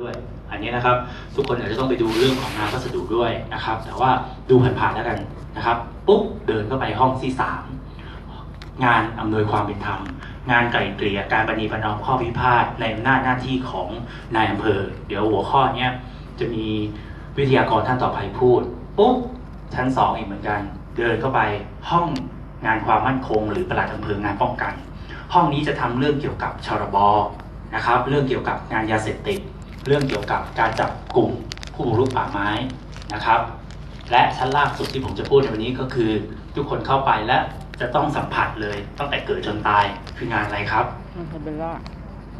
ด้วยอันนี้นะครับทุกคนอาจจะต้องไปดูเรื่องของงานพัสดุด้วยนะครับ แต่ว่าดูผ่านๆแล้วกันนะครับปุ๊บเดินเข้าไปห้องที่สามงานอำนวยความเป็นธรรม งานไก่เกลี่ยการประนีประนอมข้อพิพาทในอำนาจหน้าที่ของนายอำเภอ เดี๋ยวหัวข้อเนี้ยจะมีวิทยากรท่านต่อไปพูดปุ๊บชั้นสองอีกเหมือนกัน เดินเข้าไปห้องงานความมั่นคง หรือประหลัดอำเภองานป้องกัน ห้องนี้จะทำเรื่องเกี่ยวกับชรบนะครับ เรื่องเกี่ยวกับงานยาเสพติด เรื่องเกี่ยวกับการจับกลุ่มผู้บุกรุกป่าไม้นะครับ และชั้นล่างสุดที่ผมจะพูดในวันนี้ก็คือ ทุกคนเข้าไปและจะต้องสัมผัสเลยตั้งแต่เกิดจนตายคืองานอะไรครับมันทำเป็นล่า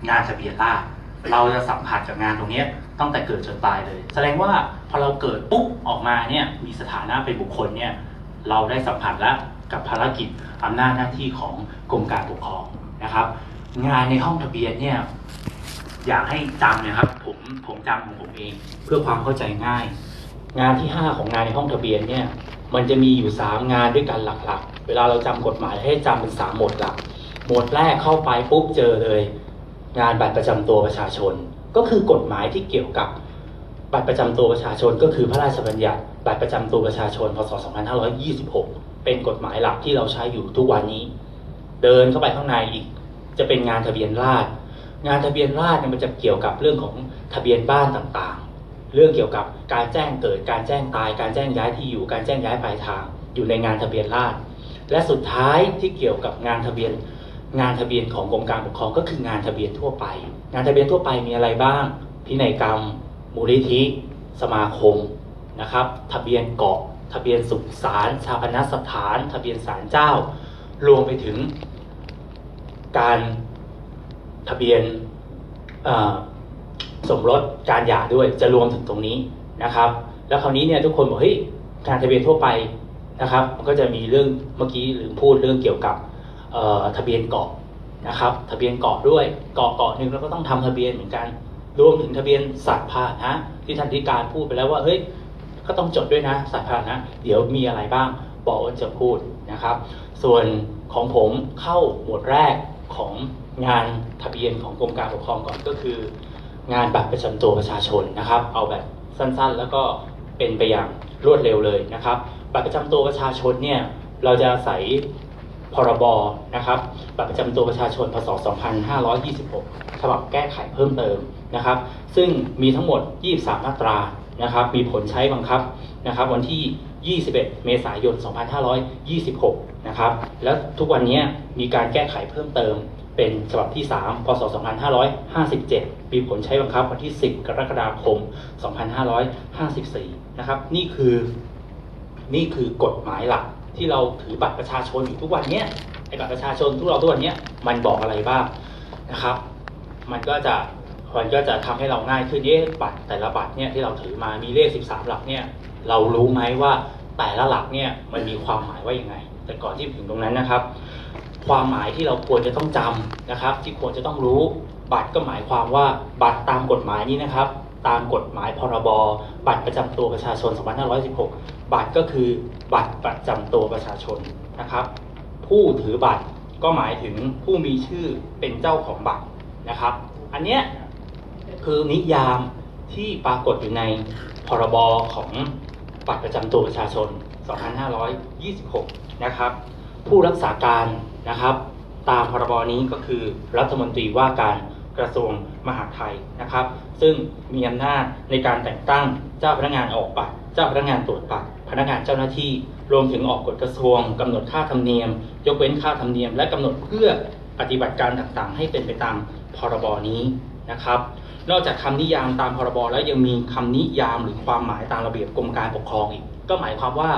งานทะเบียนราษฎร์เราจะสัมผัสกับงานตรงเนี้ยตั้งแต่เกิดจนตายเลย แสดงว่าพอเราเกิดปุ๊บออกมาเนี่ยมีสถานะเป็นบุคคลเนี่ยเราได้สัมผัสแล้วกับภารกิจอำนาจหน้าที่ของกรมการปกครองนะครับ งานในห้องทะเบียนเนี่ย อยากให้จำนะครับ ผมผมจำของผมเอง เพื่อความเข้าใจง่าย งานที่ 5 ของงานในห้องทะเบียนเนี่ย มันจะมีอยู่ 3 งานด้วยกันหลักๆ เวลาเราจำกฎหมายให้จำเป็น 3 หมวดหลัก หมวดแรกเข้าไปปุ๊บเจอเลย งานบัตรประจำตัวประชาชน ก็คือกฎหมายที่เกี่ยวกับบัตรประจำตัวประชาชน ก็คือพระราชบัญญัติบัตรประจำตัวประชาชนพศ 2526 เป็นกฎหมายหลักที่เราใช้อยู่ทุกวันนี้ เดินเข้าไปข้างในอีก จะเป็นงานทะเบียนราษฎร์ งานทะเบียนราษฎรเนี่ยมันจะเกี่ยวกับเรื่องของทะเบียนบ้านต่างๆ เรื่องเกี่ยวกับการแจ้งเกิด การแจ้งตาย การแจ้งย้ายที่อยู่ การแจ้งย้ายปลายทาง อยู่ในงานทะเบียนราษฎรและสุดท้ายที่เกี่ยวกับงานทะเบียนงานทะเบียนของกรมการปกครองก็คืองานทะเบียนทั่วไป งานทะเบียนทั่วไปมีอะไรบ้าง พินัยกรรม มูลนิธิ สมาคมนะครับ ทะเบียนเกาะ ทะเบียนสุขสารชาปนสถาน ทะเบียนศาลเจ้า รวมไปถึงการ ทะเบียนสมรสการหย่าด้วยจะรวมถึงตรงนี้นะครับ แล้วคราวนี้เนี่ยทุกคนบอกเฮ้ยการทะเบียนทั่วไปนะครับ มันก็จะมีเรื่องเมื่อกี้ลืมพูดเรื่องเกี่ยวกับทะเบียนเกาะนะครับ ทะเบียนเกาะด้วยเกาะเกาะหนึ่งเราก็ต้องทำทะเบียนเหมือนกัน รวมถึงทะเบียนสัตว์พาหนะที่ท่านธิการพูดไปแล้วว่าเฮ้ยก็ต้องจดด้วยนะสัตว์พาหนะ เดี๋ยวมีอะไรบ้างบอกว่าจะพูดนะครับ ส่วนของผมเข้าหมวดแรก ของงานทะเบียนของกรมการปกครองก่อนก็คือ งานบัตรประจำตัวประชาชนนะครับ เอาแบบสั้นๆ แล้วก็เป็นไปอย่างรวดเร็วเลยนะครับ บัตรประจำตัวประชาชนเนี่ยเราจะใส่พรบนะครับบัตรประจำตัวประชาชนพศ 2526 ฉบับแก้ไขเพิ่มเติมนะครับ ซึ่งมีทั้งหมด 23 มาตรา นะครับมีผลใช้บังคับนะครับวันที่ 21 เมษายน 2526 นะครับแล้วทุกวันนี้มีการแก้ไขเพิ่มเติมเป็นฉบับที่ 3 พศ 2557 มีผลใช้บังคับวันที่ 10 กรกฎาคม 2554 นะครับนี่คือนี่คือกฎหมายหลักที่เราถือบัตรประชาชนอยู่ทุกวันเนี้ยไอ้บัตรประชาชนทุกเราทุกวันเนี้ยมันบอกอะไรบ้างนะครับ มันก็จะ มันก็จะทำให้เราง่ายขึ้นเอ๊ะบัตรแต่ละบัตรเนี่ยที่เราถือมามีเลข 13 หลักเนี่ยเรารู้ไหมว่าแต่ละหลักเนี่ยมันมีความหมายว่ายังไง แต่ก่อนที่ถึงตรงนั้นนะครับ ความหมายที่เราควรจะต้องจำนะครับ ที่ควรจะต้องรู้บัตรก็หมายความว่าบัตรตามกฎหมายนี้นะครับ ตามกฎหมายพรบบัตรประจำตัวประชาชน 2516 บัตรก็คือบัตรประจำตัวประชาชนนะครับ ผู้ถือบัตรก็หมายถึงผู้มีชื่อเป็นเจ้าของบัตรนะครับ อันเนี้ย คือนิยามที่ปรากฏอยู่ในพรบของบัตรประจำตัวประชาชน 2526 นะครับ ผู้รักษาการนะครับ ตามพรบนี้ก็คือรัฐมนตรีว่าการกระทรวงมหาดไทยนะครับ ซึ่งมีอำนาจในการแต่งตั้งเจ้าพนักงานออกบัตร เจ้าพนักงานตรวจบัตร พนักงานเจ้าหน้าที่ รวมถึงออกกฎกระทรวงกำหนดค่าธรรมเนียม ยกเว้นค่าธรรมเนียม และกำหนดเพื่อปฏิบัติการต่างๆ ให้เป็นไปตามพรบนี้นะครับ นอกจากคำนิยามตามพรบแล้วยังมีคำนิยามหรือความหมายตามระเบียบกรมการปกครองอีก ก็หมายความว่า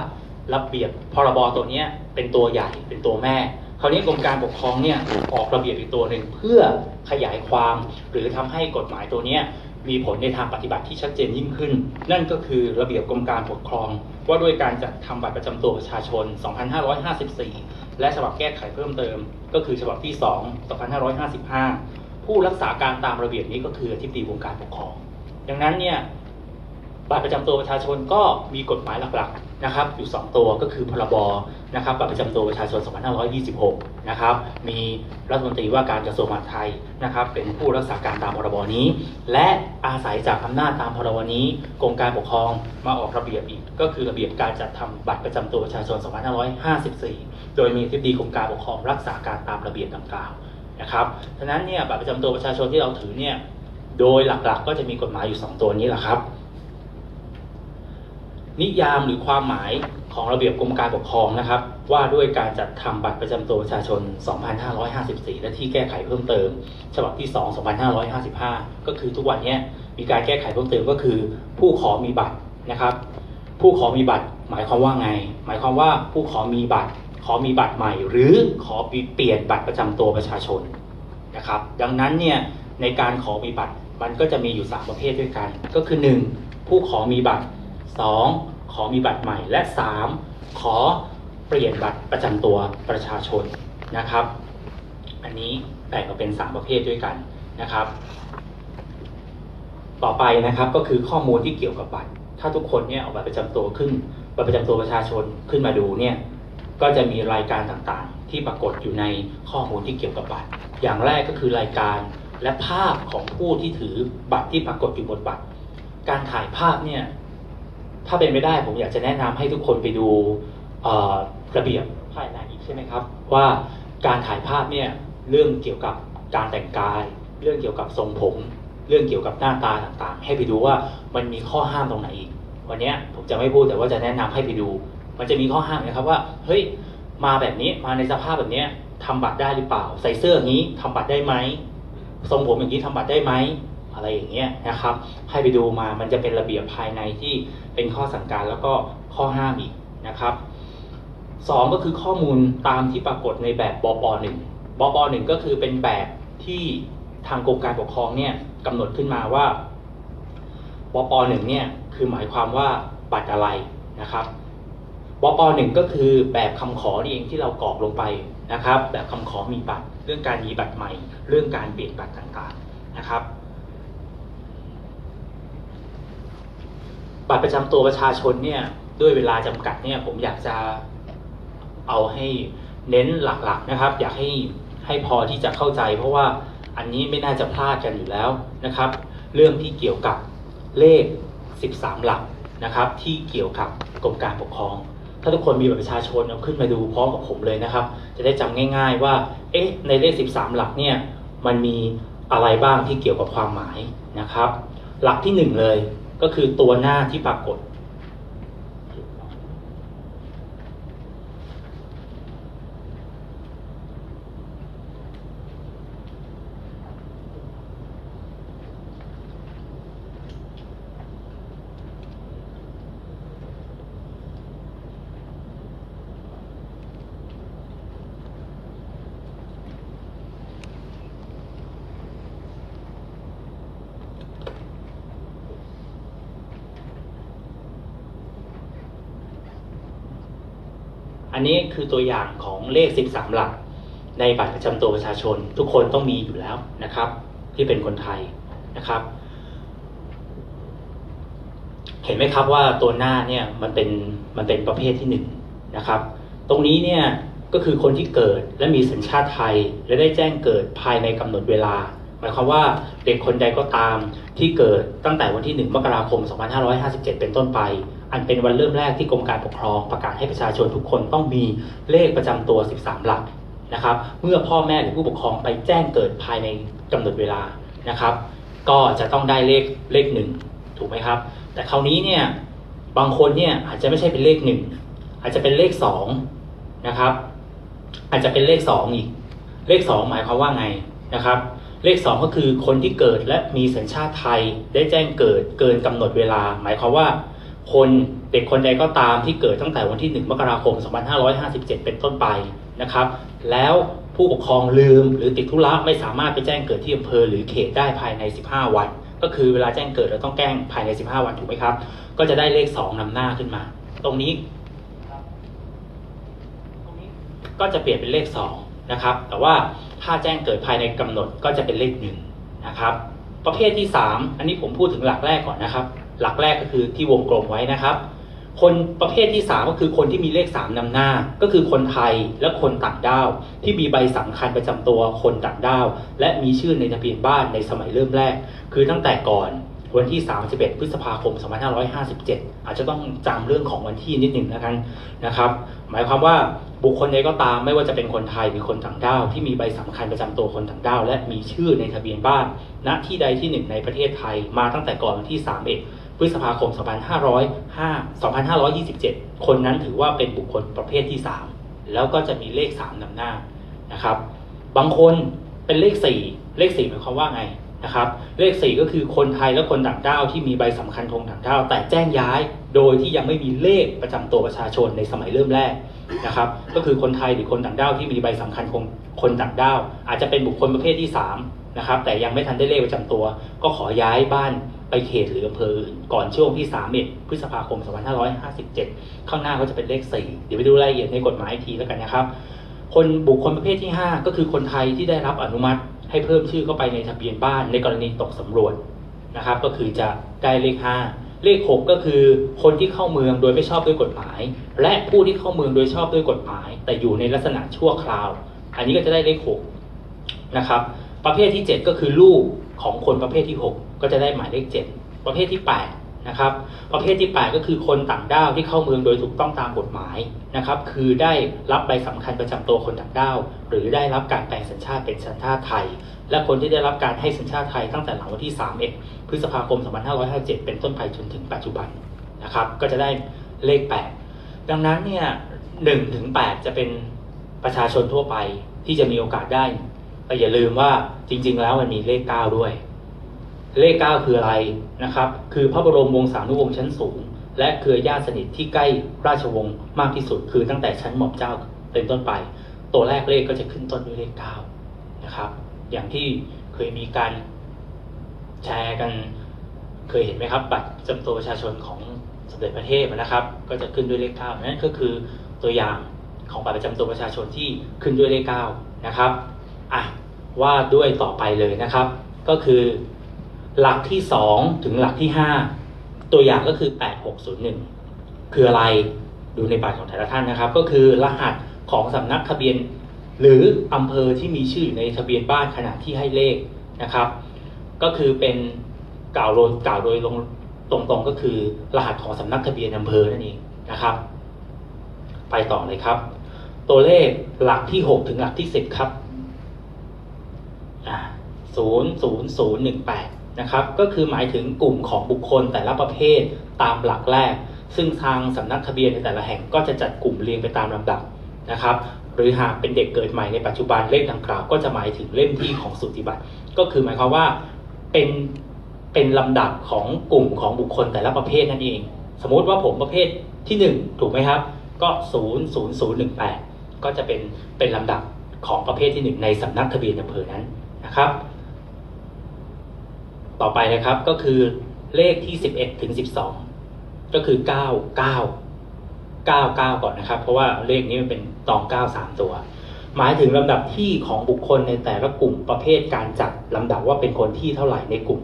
ระเบียบพรบตัวนี้เป็นตัวใหญ่เป็นตัวแม่คราวนี้กรมการปกครองเนี่ยออกระเบียบอีกตัวหนึ่งเพื่อขยายความหรือทำให้กฎหมายตัวนี้มีผลในทางปฏิบัติที่ชัดเจนยิ่งขึ้น นั่นก็คือระเบียบกรมการปกครอง ว่าด้วยการจัดทำบัตรประจำตัวประชาชน 2554 และฉบับแก้ไขเพิ่มเติม ก็คือฉบับที่ 2 2555 ผู้รักษาการตามระเบียบนี้ก็คืออธิบดีกรมการปกครอง ดังนั้นเนี่ยบัตรประจำตัวประชาชนก็มีกฎหมายหลักๆนะครับ อยู่ 2 ตัวก็คือพรบนะครับบัตรประจำตัวประชาชน 2526 นะครับ มีรัฐมนตรีว่าการกระทรวงมหาดไทยนะครับ เป็นผู้รักษาการตามพรบนี้ และอาศัยจากอำนาจตามพรบนี้กรมการปกครองมาออกระเบียบอีก ก็คือระเบียบการจัดทำบัตรประจำตัวประชาชน 2554 โดยมีอธิบดีกรมการปกครองรักษาการตามระเบียบดังกล่าว นะครับฉะนั้นเนี่ยบัตรประจำตัวประชาชนที่เราถือเนี่ยโดยหลักๆ ก็จะมีกฎหมายอยู่ 2 ตัวนี้แหละครับ นิยามหรือความหมายของระเบียบกรมการปกครองนะครับ ว่าด้วยการจัดทำบัตรประจำตัวประชาชน 2554 และที่แก้ไขเพิ่มเติม ฉบับที่ 2 2555 ก็คือทุกวันนี้มีการแก้ไขเพิ่มเติมก็คือ ผู้ขอมีบัตรนะครับ ผู้ขอมีบัตรหมายความว่าไง หมายความว่าผู้ขอมีบัตร ขอมีบัตรใหม่ หรือขอเปลี่ยนบัตรประจำตัวประชาชนนะครับ ดังนั้นเนี่ยในการขอมีบัตรมันก็จะมีอยู่ 3 ประเภทด้วยกัน ก็คือ 1. ผู้ขอมีบัตร 2. ขอมีบัตรใหม่ และ 3. ขอเปลี่ยนบัตรประจำตัวประชาชนนะครับ อันนี้แบ่งออกเป็น 3 ประเภทด้วยกันนะครับ ต่อไปนะครับก็คือข้อมูลที่เกี่ยวกับบัตร ถ้าทุกคนเนี่ยเอาบัตรประจำตัวขึ้นบัตรประจำตัวประชาชนขึ้นมาดูเนี่ย ก็จะมีรายการต่างๆ ที่ปรากฏอยู่ในข้อมูลที่เกี่ยวกับบัตร อย่างแรกก็คือรายการและภาพของผู้ที่ถือบัตรที่ปรากฏอยู่บนบัตร การถ่ายภาพเนี่ยถ้าเป็นไม่ได้ผมอยากจะแนะนำให้ทุกคนไปดูระเบียบภายในอีกใช่ไหมครับ ว่าการถ่ายภาพเนี่ยเรื่องเกี่ยวกับการแต่งกาย เรื่องเกี่ยวกับทรงผม เรื่องเกี่ยวกับหน้าตาต่างๆ ให้ไปดูว่ามันมีข้อห้ามตรงไหนอีก วันนี้ผมจะไม่พูดแต่ว่าจะแนะนำให้ไปดู มันจะมีข้อห้ามนะครับว่า เฮ้ย มาแบบนี้ มาในสภาพแบบนี้ยทำบัตรได้หรือเปล่า ใส่เสื้ออย่างนี้ทำบัตรได้ไหม ทรงผมอย่างนี้ทำบัตรได้ไหม อะไรอย่างเงี้ยนะครับ ให้ไปดูมา มันจะเป็นระเบียบภายในที่เป็นข้อสั่งการแล้วก็ข้อห้ามอีกนะครับสองก็คือข้อมูลตามที่ปรากฏในแบบบปหนึ่งบปหนึ่งก็คือเป็นแบบที่ทางกรมการปกครองเนี่ยกำหนดขึ้นมาว่าบปหนึ่งเนี่ยคือหมายความว่าบัตรอะไรนะครับ บปหนึ่งก็คือแบบคำขอนี่เองที่เรากรอกลงไปนะครับ แบบคำขอมีบัตร เรื่องการมีบัตรใหม่ เรื่องการเปลี่ยนบัตรต่างๆนะครับ บัตรประจำตัวประชาชนเนี่ยด้วยเวลาจำกัดเนี่ยผมอยากจะเอาให้เน้นหลักๆนะครับ อยากให้ให้พอที่จะเข้าใจเพราะว่าอันนี้ไม่น่าจะพลาดกันอยู่แล้วนะครับ เรื่องที่เกี่ยวกับเลข 13 หลักนะครับ ที่เกี่ยวกับกรมการปกครอง ถ้าทุกคนมีบัตรประชาชนเอาขึ้นมาดูพร้อมกับผมเลยนะครับ จะได้จำง่าย ๆ ว่า เอ๊ะ ในเลข 13 หลักเนี่ย มันมีอะไรบ้างที่เกี่ยวกับความหมายนะครับ หลักที่หนึ่งเลยก็คือตัวหน้าที่ปรากฏ นี้คือตัวอย่างของเลข 13 หลัก ในบัตรประจำตัวประชาชน ทุกคนต้องมีอยู่แล้วนะครับ ที่เป็นคนไทยนะครับ เห็นไหมครับว่าตัวหน้าเนี่ยมันเป็นมันเป็นประเภทที่หนึ่งนะครับ ตรงนี้เนี่ยก็คือคนที่เกิดและมีสัญชาติไทย และได้แจ้งเกิดภายในกำหนดเวลา หมายความว่าเด็กคนใดก็ตามที่เกิดตั้งแต่วันที่ 1 มกราคม 2557 เป็นต้นไป อันเป็นวันเริ่มแรกที่กรมการปกครองประกาศให้ประชาชนทุกคนต้องมีเลขประจำตัว 13 หลักนะครับ เมื่อพ่อแม่หรือผู้ปกครองไปแจ้งเกิดภายในกำหนดเวลานะครับ ก็จะต้องได้เลขเลขหนึ่งถูกไหมครับ แต่คราวนี้เนี่ยบางคนเนี่ยอาจจะไม่ใช่เป็นเลขหนึ่งอาจจะเป็นเลขสองนะครับ อาจจะเป็นเลขสองอีก เลขสองหมายความว่าไงนะครับ เลขสองก็คือคนที่เกิดและมีสัญชาติไทยได้แจ้งเกิดเกินกำหนดเวลา หมายความว่า คนเด็กคนใดก็ตามที่เกิดตั้งแต่วันที่ 1 มกราคม 2557 เป็นต้นไปนะครับ แล้วผู้ปกครองลืมหรือติดธุระไม่สามารถไปแจ้งเกิดที่อำเภอหรือเขตได้ภายใน 15 วัน ก็คือเวลาแจ้งเกิดเราต้องแจ้งภายใน 15 วันถูกไหมครับ ก็จะได้เลข 2นำหน้าขึ้นมาตรงนี้ตรงนี้ก็จะเปลี่ยนเป็นเลข2นะครับ แต่ว่าถ้าแจ้งเกิดภายในกำหนดก็จะเป็นเลข1นะครับ ประเภทที่ 3 อันนี้ผมพูดถึงหลักแรกก่อนนะครับ หลักแรกก็คือที่วงกลมไว้นะครับ คนประเภทที่ 3 ก็คือคนที่มีเลข 3นำหน้า ก็คือคนไทยและคนต่างด้าว ที่มีใบสำคัญประจำตัวคนต่างด้าว และมีชื่อในทะเบียนบ้านในสมัยเริ่มแรก คือตั้งแต่ก่อนวันที่ 31 พฤษภาคม 2557 อาจจะต้องจำเรื่องของวันที่นิดหนึ่งนะครับนะครับ หมายความว่าบุคคลใดก็ตามไม่ว่าจะเป็นคนไทยหรือคนต่างด้าว ที่มีใบสำคัญประจำตัวคนต่างด้าว และมีชื่อในทะเบียนบ้าน ณที่ใดที่หนึ่งในประเทศไทยมาตั้งแต่ก่อนวันที่ 31 พฤษภาคม 2505 2527 คนนั้นถือว่าเป็นบุคคลประเภทที่ 3 แล้วก็จะมีเลข 3นำหน้านะครับ บางคนเป็นเลข 4 เลข 4หมายความว่าไงนะครับ เลข 4 ก็คือคนไทยและคนต่างด้าวที่มีใบสำคัญทงต่างด้าวแต่แจ้งย้ายโดยที่ยังไม่มีเลขประจำตัวประชาชนในสมัยเริ่มแรกนะครับ ก็คือคนไทยหรือคนต่างด้าวที่มีใบสำคัญของคนต่างด้าวอาจจะเป็นบุคคลประเภทที่3นะครับแต่ยังไม่ทันได้เลขประจำตัว ก็ขอย้ายบ้าน ไปเขตหรืออำเภออื่นก่อนช่วงที่3เอ็ดพฤษภาคม 2557 ข้างหน้าก็จะเป็นเลข 4 เดี๋ยวไปดูรายละเอียดในกฎหมายทีแล้วกันนะครับ คนบุคคลประเภทที่ 5 ก็คือคนไทยที่ได้รับอนุมัติ ให้เพิ่มชื่อเข้าไปในทะเบียนบ้านในกรณีตกสำรวจนะครับ ก็คือจะได้เลข 5 เลข 6 ก็คือคนที่เข้าเมืองโดยไม่ชอบด้วยกฎหมาย และผู้ที่เข้าเมืองโดยชอบด้วยกฎหมาย แต่อยู่ในลักษณะชั่วคราว อันนี้ก็จะได้เลข 6 นะครับประเภทที่ 7 ก็คือลูก ของคนประเภทที่ 6 ก็จะได้หมายเลข 7 ประเภทที่ 8 นะครับ ประเภทที่ 8 ก็คือคนต่างด้าวที่เข้าเมืองโดยถูกต้องตามกฎหมายนะครับ คือได้รับใบสำคัญประจำตัวคนต่างด้าว หรือได้รับการแปลงสัญชาติเป็นสัญชาติไทย และคนที่ได้รับการให้สัญชาติไทยตั้งแต่หลังวันที่ 31 พฤษภาคม 2557 เป็นต้นไปจนถึงปัจจุบันนะครับ ก็จะได้เลข 8 ดังนั้นเนี่ย1ถึง8จะเป็นประชาชนทั่วไปที่จะมีโอกาสได้ แต่อย่าลืมว่าจริง ๆ แล้วมันมีเลข 9 ด้วย เลข 9 คืออะไรนะครับ คือพระบรมวงศานุวงศ์ชั้นสูง และเครือญาติสนิทที่ใกล้ราชวงศ์มากที่สุด คือตั้งแต่ชั้นหม่อมเจ้าเป็นต้นไป ตัวแรกเลขก็จะขึ้นต้นด้วยเลข 9 นะครับ อย่างที่เคยมีการแชร์กันเคยเห็นไหมครับ บัตรประจำตัวประชาชนของสมเด็จพระเทพนะครับ ก็จะขึ้นด้วยเลข9นั่นก็คือตัวอย่างของบัตรประจำตัวประชาชนที่ขึ้นด้วยเลข9นะครับอะ ว่าด้วยต่อไปเลยนะครับ ก็คือหลักที่ 2 ถึงหลักที่ 5 ตัวอย่างก็คือ 8601 คืออะไรดูในบัตรของแต่ละท่านนะครับ ก็คือรหัสของสำนักทะเบียน หรืออำเภอที่มีชื่ออยู่ในทะเบียนบ้านขณะที่ให้เลขนะครับ ก็คือเป็นกล่าวโดยกล่าวโดยลงตรงๆก็คือรหัสของสำนักทะเบียนอำเภอนั่นเองนะครับ ไปต่อเลยครับ ตัวเลขหลักที่ 6 ถึงหลักที่ 10 ครับ ศูนย์ศูนย์ศูนย์หนึ่งแปดนะครับ ก็คือหมายถึงกลุ่มของบุคคลแต่ละประเภทตามหลักแรก ซึ่งทางสำนักทะเบียนในแต่ละแห่งก็จะจัดกลุ่มเรียงไปตามลำดับนะครับ หรือหากเป็นเด็กเกิดใหม่ในปัจจุบันเลขดังกล่าวก็จะหมายถึงเล่มที่ของสูติบัตรก็คือหมายความว่าเป็นเป็นลำดับของกลุ่มของบุคคลแต่ละประเภทนั่นเอง สมมติว่าผมประเภทที่ 1 ถูกไหมครับ ก็ 0 0 0 1 8 ก็จะเป็นเป็นลำดับของประเภทที่ 1 ในสำนักทะเบียนอำเภอนั้นนะครับ ต่อไปนะครับก็คือเลขที่ 11 ถึง 12 ก็คือ 9 9 9 9 ก่อนนะครับ เพราะว่าเลขนี้มันเป็นตอง9 3 ตัว หมายถึงลำดับที่ของบุคคลในแต่ละกลุ่มประเภทการจัดลำดับว่าเป็นคนที่เท่าไหร่ในกลุ่ม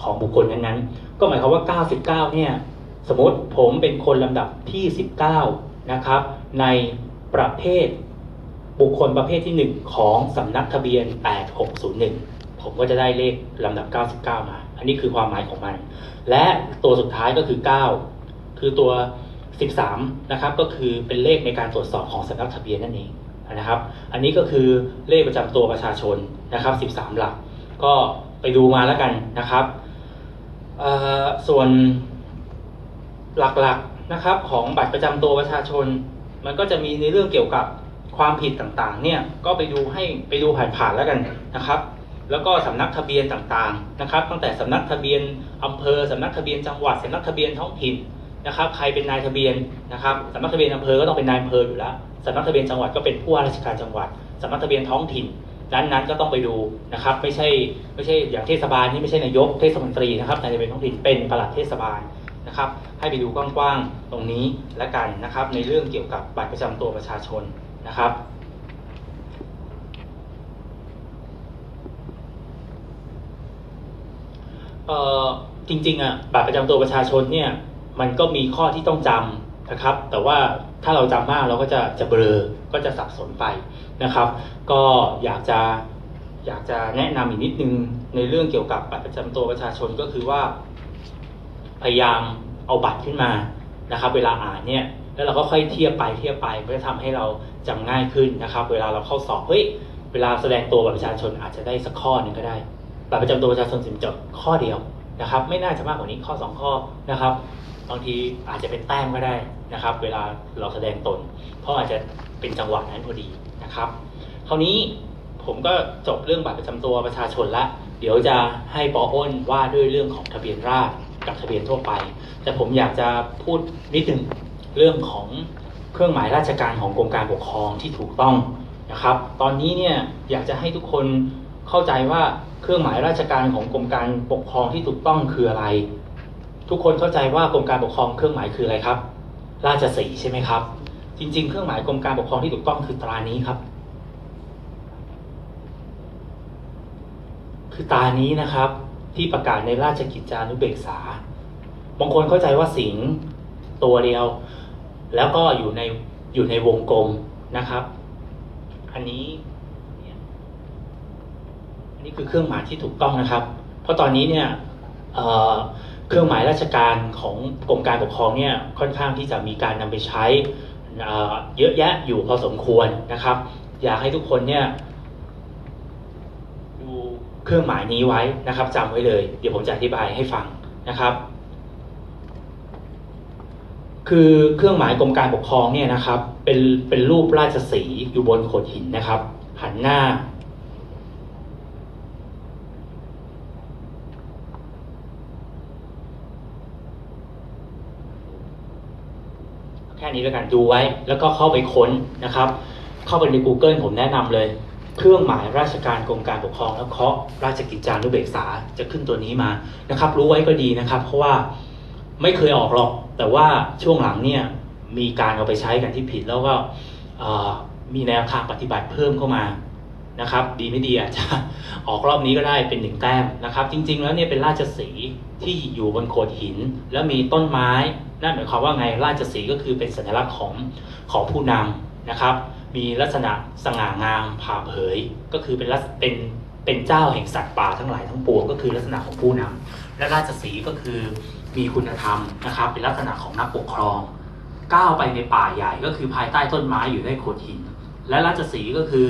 ของบุคคลนั้นๆ ก็หมายความว่า 99 เนี่ย สมมติผมเป็นคนลำดับที่ 19 นะครับ ในประเภทบุคคลประเภทที่ 1 ของสำนักทะเบียน 8601 ผมก็จะได้เลขลำดับ 99 มา อันนี้คือความหมายของมัน และตัวสุดท้ายก็คือ 9 คือตัว 13 นะครับ ก็คือเป็นเลขในการตรวจสอบของสำนักทะเบียนนั่นเองนะครับ อันนี้ก็คือเลขประจำตัวประชาชนนะครับ 13 หลัก ก็ไปดูมาแล้วกันนะครับ ส่วนหลักๆนะครับของบัตรประจำตัวประชาชน มันก็จะมีในเรื่องเกี่ยวกับความผิดต่างๆ เนี่ยก็ไปดูให้ไปดูผ่านๆแล้วกันนะครับ แล้วก็สำนักทะเบียนต่างๆนะครับ ตั้งแต่สำนักทะเบียนอำเภอสำนักทะเบียนจังหวัดสำนักทะเบียนท้องถิ่นนะครับ ใครเป็นนายทะเบียนนะครับสำนักทะเบียนอำเภอก็ต้องเป็นนายอำเภออยู่แล้วสำนักทะเบียนจังหวัดก็เป็นผู้ว่าราชการจังหวัดสำนักทะเบียนท้องถิ่นนั้นๆก็ต้องไปดูนะครับ ไม่ใช่ไม่ใช่อย่างเทศบาลนี่ไม่ใช่นายกเทศมนตรีนะครับนายทะเบียนท้องถิ่นเป็นปลัดเทศบาลนะครับ ให้ไปดูกว้างๆตรงนี้และกันนะครับ ในเรื่องเกี่ยวกับบัตรประจำตัวประชาชนนะครับ เอ่อจริงๆอะบัตรประจำตัวประชาชนเนี่ยมันก็มีข้อที่ต้องจำนะครับ แต่ว่าถ้าเราจำมากเราก็จะจะเบลอก็จะสับสนไปนะครับ ก็อยากจะอยากจะแนะนำอีกนิดนึงในเรื่องเกี่ยวกับบัตรประจำตัวประชาชนก็คือว่า พยายามเอาบัตรขึ้นมานะครับ เวลาอ่านเนี่ยแล้วเราก็ค่อยเทียบไปเทียบไปก็จะทำให้เราจำง่ายขึ้นนะครับ เวลาเราเข้าสอบเฮ้ยเวลาแสดงตัวบัตรประชาชนอาจจะได้สักข้อหนึ่งก็ได้ บัตรประจำตัวประชาชนสิมจดข้อเดียวนะครับ ไม่น่าจะมากกว่านี้ข้อ 2 ข้อนะครับบางทีอาจจะเป็นแต้มก็ได้นะครับ เวลาเราแสดงตน เพราะอาจจะเป็นจังหวะนั้นพอดีนะครับ คราวนี้ผมก็จบเรื่องบัตรประจำตัวประชาชนละเดี๋ยวจะให้ปออ้นว่าด้วยเรื่องของทะเบียนราษฎรกับทะเบียนทั่วไป แต่ผมอยากจะพูดนิดนึงเรื่องของเครื่องหมายราชการของกรมการปกครองที่ถูกต้องนะครับ ตอนนี้เนี่ยอยากจะให้ทุกคนเข้าใจว่า เครื่องหมายราชการของกรมการปกครองที่ถูกต้องคืออะไร ทุกคนเข้าใจว่ากรมการปกครองเครื่องหมายคืออะไรครับ ราชสีใช่ไหมครับ จริง ๆ เครื่องหมายกรมการปกครองที่ถูกต้องคือตรานี้ครับ คือตานี้นะครับ ที่ประกาศในราชกิจจานุเบกษาบางคนเข้าใจว่าสิงตัวเดียว แล้วก็อยู่ในอยู่ในวงกลมนะครับ อันนี้ อันนี้คือเครื่องหมายที่ถูกต้องนะครับ เพราะตอนนี้เนี่ยเเครื่องหมายราชการของกรมการปกครองเนี่ยค่อนข้างที่จะมีการนำไปใช้เเยอะแยะอยู่พอสมควรนะครับ อยากให้ทุกคนเนี่ยดูเครื่องหมายนี้ไว้นะครับจำไว้เลย เดี๋ยวผมจะอธิบายให้ฟังนะครับ คือเครื่องหมายกรมการปกครองเนี่ยนะครับ เป็นเป็นรูปราชสีห์อยู่บนโขดหินนะครับ หันหน้า แค่นี้แล้วกันดูไว้ แล้วก็เข้าไปค้นนะครับ เข้าไปใน Google ผมแนะนำเลย เครื่องหมายราชการกรมการปกครอง แล้วเคาะราชกิจจานุเบกษาจะขึ้นตัวนี้มานะครับ รู้ไว้ก็ดีนะครับ เพราะว่าไม่เคยออกหรอก แต่ว่าช่วงหลังเนี่ยมีการเอาไปใช้กันที่ผิดแล้วก็มีแนวทางปฏิบัติเพิ่มเข้ามานะครับ ดีไม่ดีอาจจะออกรอบนี้ก็ได้เป็นหนึ่งแต้มนะครับ จริง ๆ แล้วเนี่ยเป็นราชสีที่อยู่บนโขดหิน แล้วมีต้นไม้ นั่นหมายความว่าไงราชสีก็คือเป็นสัญลักษณ์ของของผู้นำนะครับ มีลักษณะสง่างามผ่าเผย ก็คือเป็นลักษเป็นเป็นเจ้าแห่งสัตว์ป่าทั้งหลายทั้งปวงก็คือลักษณะของผู้นำและราชสีก็คือมีคุณธรรมนะครับ เป็นลักษณะของนักปกครอง ก้าวไปในป่าใหญ่ก็คือภายใต้ต้นไม้อยู่ได้โขดหิน และราชสีก็คือ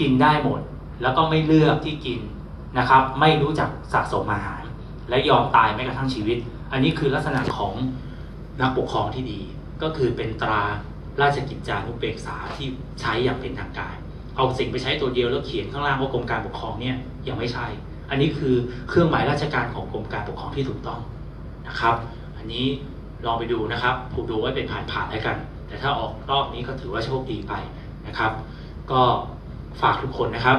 กินได้หมด แล้วก็ไม่เลือกที่กินนะครับ ไม่รู้จักสะสมอาหาร และยอมตายแม้กระทั่งชีวิต อันนี้คือลักษณะของนักปกครองที่ดี ก็คือเป็นตราราชกิจจานุเบกษาที่ใช้อย่างเป็นทางการ เอาสิ่งไปใช้ตัวเดียวแล้วเขียนข้างล่างว่ากรมการปกครองเนี่ยยังไม่ใช่ อันนี้คือเครื่องหมายราชการของกรมการปกครองที่ถูกต้องนะครับ อันนี้ลองไปดูนะครับผูดูไว้เป็นผ่านๆแล้วกัน แต่ถ้าออกรอบนี้ก็ถือว่าโชคดีไปนะครับ ก็ฝากทุกคนนะครับ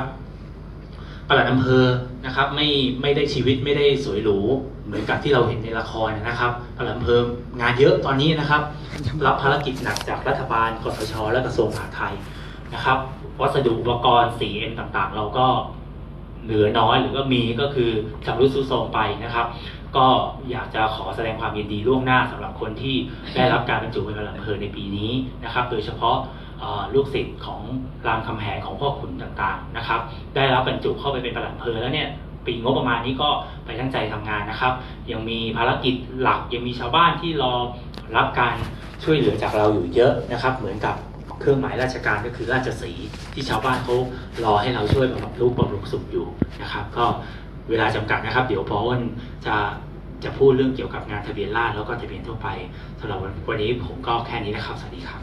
ปลัดอำเภอนะครับไม่ไม่ได้ชีวิตไม่ได้สวยหรู เหมือนกับที่เราเห็นในละครนะครับปลัดอำเภองานเยอะตอนนี้นะครับ รับภารกิจหนักจากรัฐบาลกสชและกระทรวงมหาดไทยนะครับ วัสดุอุปกรณ์สีเอ็นต่างๆ เราก็เหลือน้อยหรือก็มีก็คือชำรุดทรุดโทรมไปนะครับ ก็อยากจะขอแสดงความยินดีล่วงหน้าสำหรับคนที่ได้รับการบรรจุเป็นปลัดอำเภอในปีนี้นะครับ โดยเฉพาะลูกศิษย์ของรามคำแหงของพ่อขุนต่างๆนะครับ ได้รับบรรจุเข้าไปเป็นปลัดอำเภอแล้วเนี่ย ปีงบประมาณนี้ก็ไปตั้งใจทำงานนะครับ ยังมีภารกิจหลัก ยังมีชาวบ้านที่รอรับการช่วยเหลือจากเราอยู่เยอะนะครับ เหมือนกับเครื่องหมายราชการก็คือราชสีที่ชาวบ้านเขารอให้เราช่วยบำรุงรูปบำรุงสุขอยู่นะครับ ก็เวลาจำกัดนะครับ เดี๋ยวพอวันจะจะพูดเรื่องเกี่ยวกับงานทะเบียนราษฎรแล้วก็ทะเบียนทั่วไปสำหรับวันนี้ผมก็แค่นี้นะครับ สวัสดีครับ